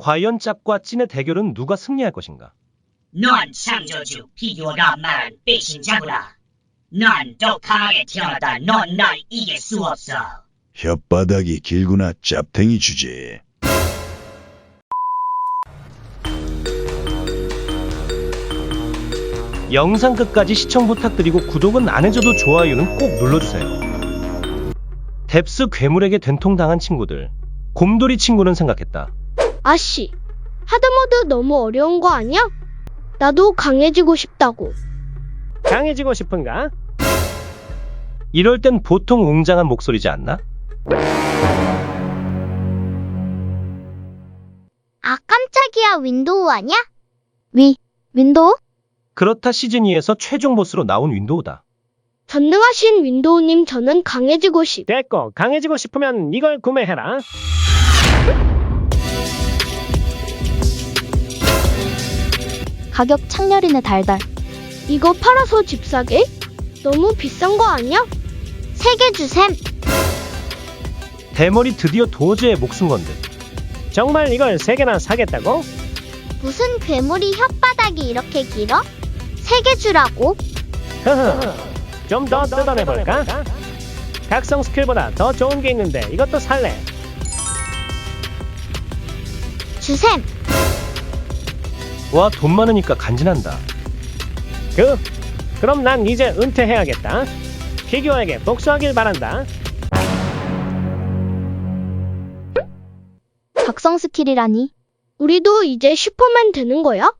과연 짭과 찐의 대결은 누가 승리할 것인가? 넌 창조주 비교가 말한 배신자구나. 난더 강하게 태어났다. 넌 날 이길 수 없어. 혓바닥이 길구나 짭탱이 주제. 영상 끝까지 시청 부탁드리고 구독은 안 해줘도 좋아요는 꼭 눌러주세요. 뎁스 괴물에게 된통당한 친구들. 곰돌이 친구는 생각했다. 아씨, 하드모드 너무 어려운 거 아니야? 나도 강해지고 싶다고. 강해지고 싶은가? 이럴 땐 보통 웅장한 목소리지 않나? 아, 깜짝이야. 윈도우 아냐? 위, 윈도우? 그렇다 시즌 2에서 최종 보스로 나온 윈도우다. 전능하신 윈도우님 저는 강해지고 싶. 됐고, 강해지고 싶으면 이걸 구매해라. 가격 창렬이네 달달. 이거 팔아서 집 사게? 너무 비싼 거 아니야? 세 개 주셈. 대머리 드디어 도저에 목숨 건데. 정말 이걸 세 개나 사겠다고? 무슨 괴물이 혓바닥이 이렇게 길어? 세 개 주라고? 흐흐. 좀더 뜯어내 볼까? 각성 스킬보다 더 좋은 게 있는데 이것도 살래. 주셈. 와 돈 많으니까 간지난다. 그, 그럼 난 이제 은퇴해야겠다. 피규어에게 복수하길 바란다. 각성 스킬이라니. 우리도 이제 슈퍼맨 되는 거야?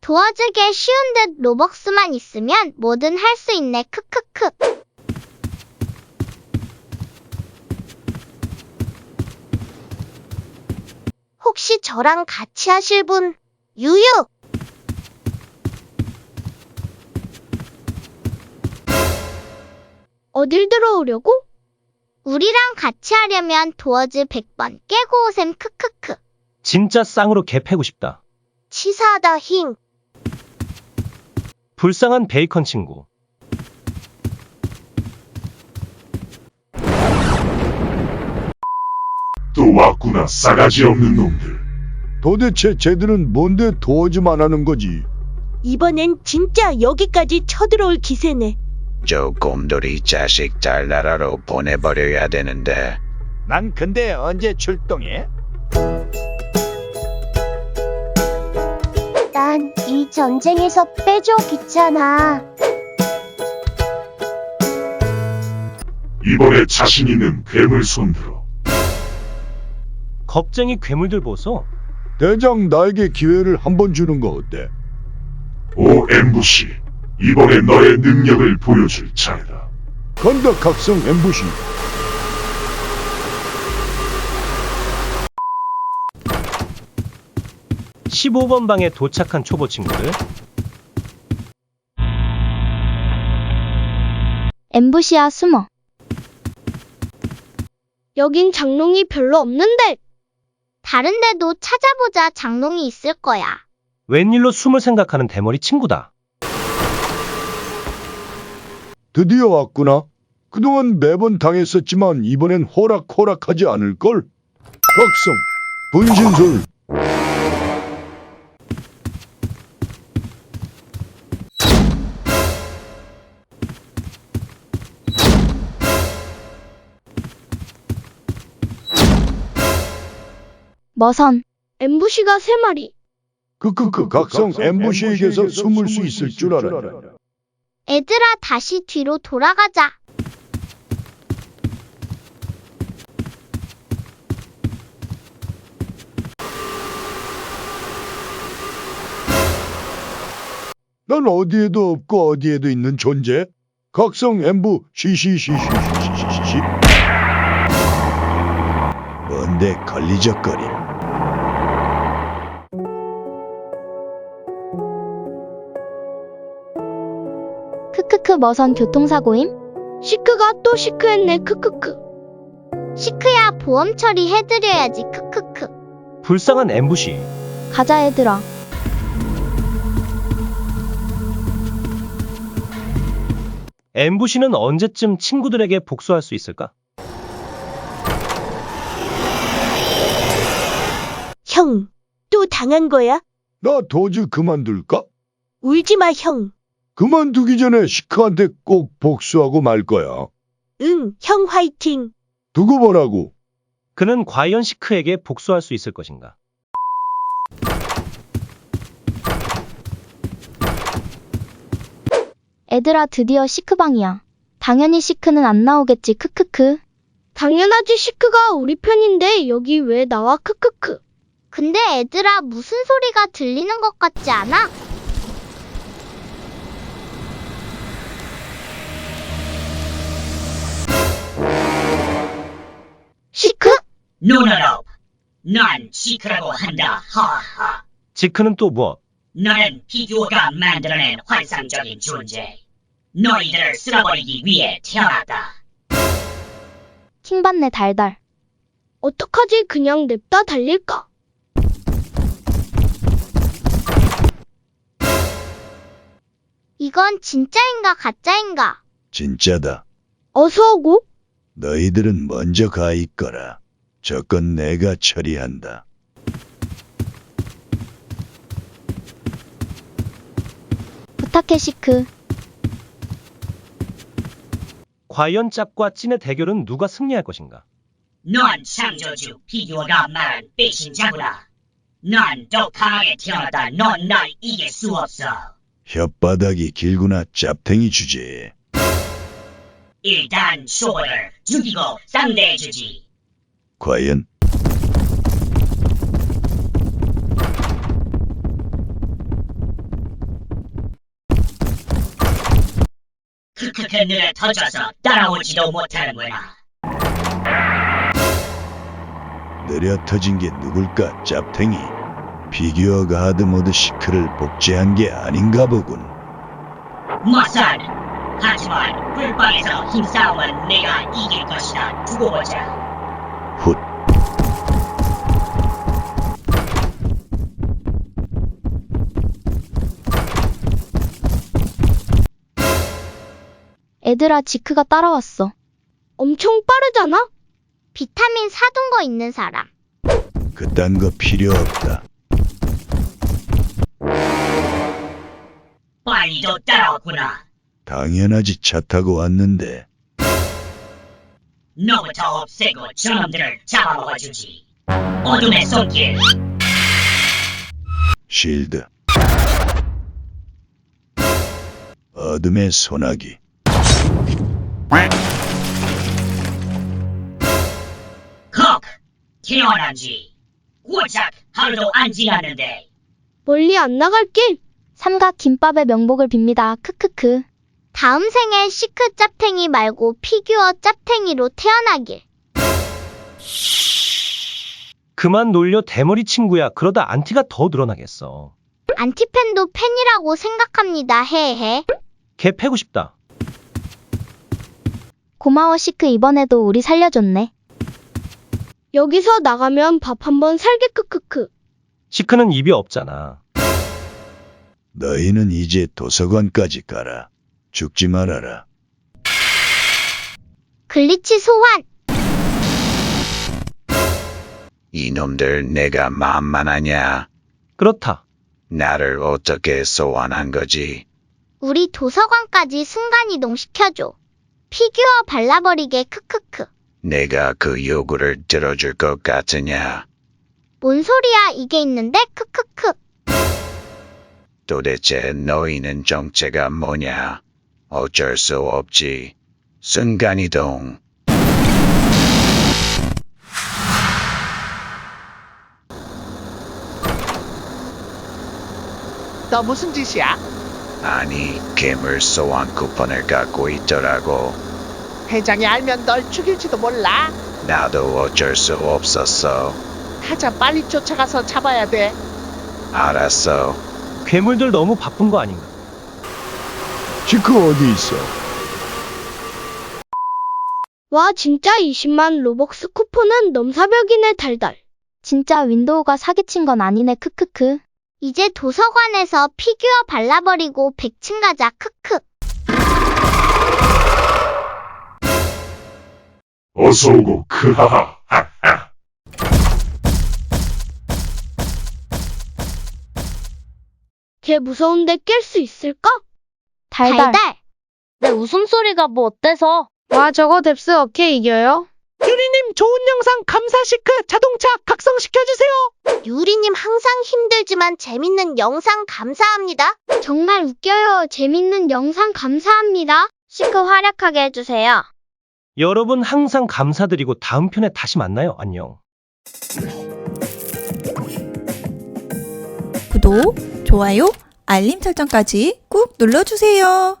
도와주게 쉬운 듯 로벅스만 있으면 뭐든 할 수 있네. 크크크. 혹시 저랑 같이 하실 분? 유유! 어딜 들어오려고? 우리랑 같이 하려면 도어즈 100번 깨고 오셈 크크크. 진짜 쌍으로 개 패고 싶다. 치사하다 힝. 불쌍한 베이컨 친구. 또 왔구나 싸가지 없는 놈들 도대체 쟤들은 뭔데 도와주만 하는 거지? 이번엔 진짜 여기까지 쳐들어올 기세네. 저 곰돌이 자식 달나라로 보내버려야 되는데 난 근데 언제 출동해? 난 이 전쟁에서 빼줘 귀찮아. 이번에 자신 있는 괴물 손들어 겁쟁이 괴물들 보소. 대장 나에게 기회를 한번 주는 거 어때? 오 엠부시 이번에 너의 능력을 보여줄 차례다 건더 각성 엠부시. 이 15번 방에 도착한 초보 친구들. 엠부시아 숨어. 여긴 장롱이 별로 없는데. 다른 데도 찾아보자 장롱이 있을 거야. 웬일로 숨을 생각하는 대머리 친구다. 드디어 왔구나. 그동안 매번 당했었지만 이번엔 호락호락하지 않을걸? 각성, 분신술. 머선. 엠부시가 세 마리. 크크크 각성 엠부시에게서 숨을 수 있을 줄 알았네. 애들아 다시 뒤로 돌아가자. 난 어디에도 없고 어디에도 있는 존재? 각성 엠부 시시시시시시시 뭔데 걸리적거림 시크 머선 교통사고임? 시크가 또 시크했네 크크크 시크야 보험 처리 해드려야지 크크크 불쌍한 엠부시 가자 얘들아. 엠부시는 언제쯤 친구들에게 복수할 수 있을까? 형, 또 당한 거야? 나 도주 그만둘까? 울지 마, 형. 그만두기 전에 시크한테 꼭 복수하고 말 거야. 응, 형 화이팅. 두고 보라고. 그는 과연 시크에게 복수할 수 있을 것인가? 애들아 드디어 시크방이야. 당연히 시크는 안 나오겠지 크크크. 당연하지 시크가 우리 편인데 여기 왜 나와 크크크. 근데 애들아 무슨 소리가 들리는 것 같지 않아? 노노노. 난 지크라고 한다. 하하. 지크는 또 무엇? 나는 피규어가 만들어낸 환상적인 존재. 너희들을 쓸어버리기 위해 태어났다. 킹받네 달달. 어떡하지? 그냥 냅다 달릴까? 이건 진짜인가 가짜인가? 진짜다. 어서 오고. 너희들은 먼저 가 있거라. 저 건 내가 처리한다. 부탁해 시크. 과연 짭과 찐의 대결은 누가 승리할 것인가? 넌 창조주 피규어가 말한 배신자구나. 난 독하게 태어나다 넌 날 이길 수 없어. 혓바닥이 길구나 짭탱이 주제. 일단 쇼를 죽이고 상대해주지. 과연 급급한 일에 터져서 따라오지도 못하는구나. 내려 터진 게 누굴까 짭탱이 비규어 가드 모드 시크를 복제한 게 아닌가 보군 머선! 하지만 불빵에서 힘싸움은 내가 이길 것이다. 두고 보자. 훗. 애들아, 지크가 따라왔어. 엄청 빠르잖아? 비타민 사둔 거 있는 사람. 그딴 거 필요 없다. 빨리 너 따라왔구나. 당연하지 차 타고 왔는데. 너부터 없애고 저놈들을 잡아먹어주지. 어둠의 손길. 실드 어둠의 소나기 헉! 태어난 지 고작 하루도 안 지났는데. 멀리 안 나갈게. 삼각 김밥의 명복을 빕니다. 크크크. 다음 생에 시크 짭탱이 말고 피규어 짭탱이로 태어나길. 그만 놀려 대머리 친구야. 그러다 안티가 더 늘어나겠어. 안티팬도 팬이라고 생각합니다. 헤헤. 걔 패고 싶다. 고마워 시크 이번에도 우리 살려줬네. 여기서 나가면 밥 한 번 살게 크크크. 시크는 입이 없잖아. 너희는 이제 도서관까지 가라. 죽지 말아라. 글리치 소환. 이놈들 내가 만만하냐? 그렇다. 나를 어떻게 소환한 거지? 우리 도서관까지 순간 이동시켜줘. 피규어 발라버리게 크크크. 내가 그 요구를 들어줄 것 같으냐? 뭔 소리야 이게 있는데 크크크. 도대체 너희는 정체가 뭐냐? 어쩔 수 없지. 순간이동. 너 무슨 짓이야? 아니, 괴물 소환 쿠폰을 갖고 있더라고. 회장이 알면 널 죽일지도 몰라. 나도 어쩔 수 없었어. 가자, 빨리 쫓아가서 잡아야 돼. 알았어. 괴물들 너무 바쁜 거 아닌가? 지크 어디 있어? 와 진짜 20만 로벅스 쿠폰은 넘사벽이네 달달. 진짜 윈도우가 사기친 건 아니네 크크크. 이제 도서관에서 피규어 발라버리고 100층 가자 크크. 어서 오고 크하하. 걔 무서운데 깰 수 있을까? 달달. 내 웃음소리가 뭐 어때서? 와, 저거 뎁스 어케 이겨요? 유리님 좋은 영상 감사 시크 자동차 각성시켜주세요. 유리님 항상 힘들지만 재밌는 영상 감사합니다. 정말 웃겨요. 재밌는 영상 감사합니다. 시크 활약하게 해주세요. 여러분 항상 감사드리고 다음 편에 다시 만나요. 안녕. 구독, 좋아요, 알림 설정까지 꾹 눌러주세요.